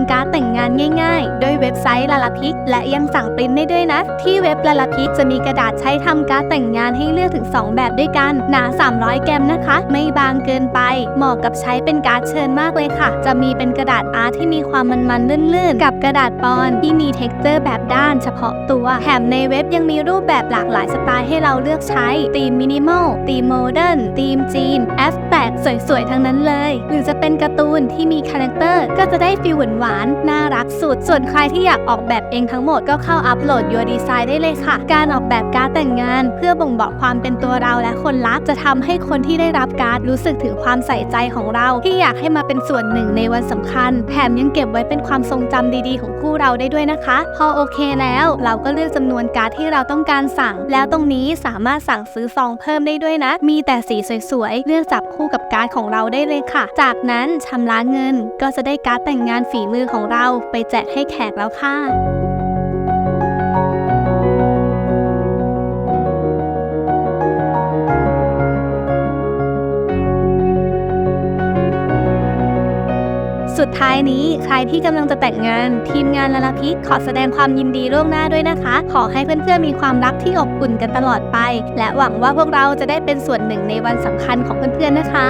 ำการ์ดแต่งงานง่ายๆ ด้วยเว็บไซต์ลาลาพิก และยังสั่งปริ้นได้ด้วยนะ ที่เว็บลาลาพิกจะมีกระดาษใช้ทำการ์ดแต่งงานให้เลือกถึง 2 แบบด้วยกัน หนา 300 แกรมนะคะ ไม่บางเกินไป เหมาะกับใช้เป็นการ์ดเชิญมากเลยค่ะ จะมีเป็นกระดาษอาร์ตที่มีความมันๆลื่นๆ กับกระดาษปอนที่มีเท็กเจอร์แบบด้านเฉพาะตัว แถมในเว็บยังมีรูปแบบหลากหลายสไตล์ให้เราเลือกใช้ธีมมินิมอลธีมโมเดิร์นธีมจีน สวยๆ ทั้งนั้นเลย หรือจะเป็นการ์ตูนที่มีคาแรคเตอร์ก็จะได้ฟีลหวานๆน่ารักสุด ส่วนใครที่อยากออกแบบเองทั้งหมดก็เข้าอัปโหลด Your Design ได้เลยค่ะ การออกแบบการ์ดแต่งงาน เพื่อบ่งบอกความเป็นตัวเราและคนรักจะทำให้คนที่ได้รับการ์ดรู้สึกถึงความใส่ใจของเรา ที่อยากให้มาเป็นส่วนหนึ่งในวันสำคัญ แถมยังเก็บไว้เป็นความทรงจำดีๆ ของคู่เราได้ด้วยนะคะ พอโอเคแล้ว เราก็เลือกจำนวนการ์ดที่เราต้องการสั่ง แล้วตรงนี้สามารถสั่งซื้อซองเพิ่มได้ด้วยนะ มีแต่สีสวยๆเลือกจับคู่กับการ์ดของเราได้เลยค่ะ จากนั้นชำระเงินก็จะได้การ์ดแต่งงานฝีมือของเราไปแจกให้แขกแล้วค่ะ สุดท้ายนี้ใครที่กำลังจะแต่งงาน ทีมงานลาลาพิกขอแสดงความยินดีล่วงหน้าด้วยนะคะ ขอให้เพื่อนๆมีความรักที่อบอุ่นกันตลอดไป และหวังว่าพวกเราจะได้เป็นส่วนหนึ่งในวันสำคัญของเพื่อนๆนะคะ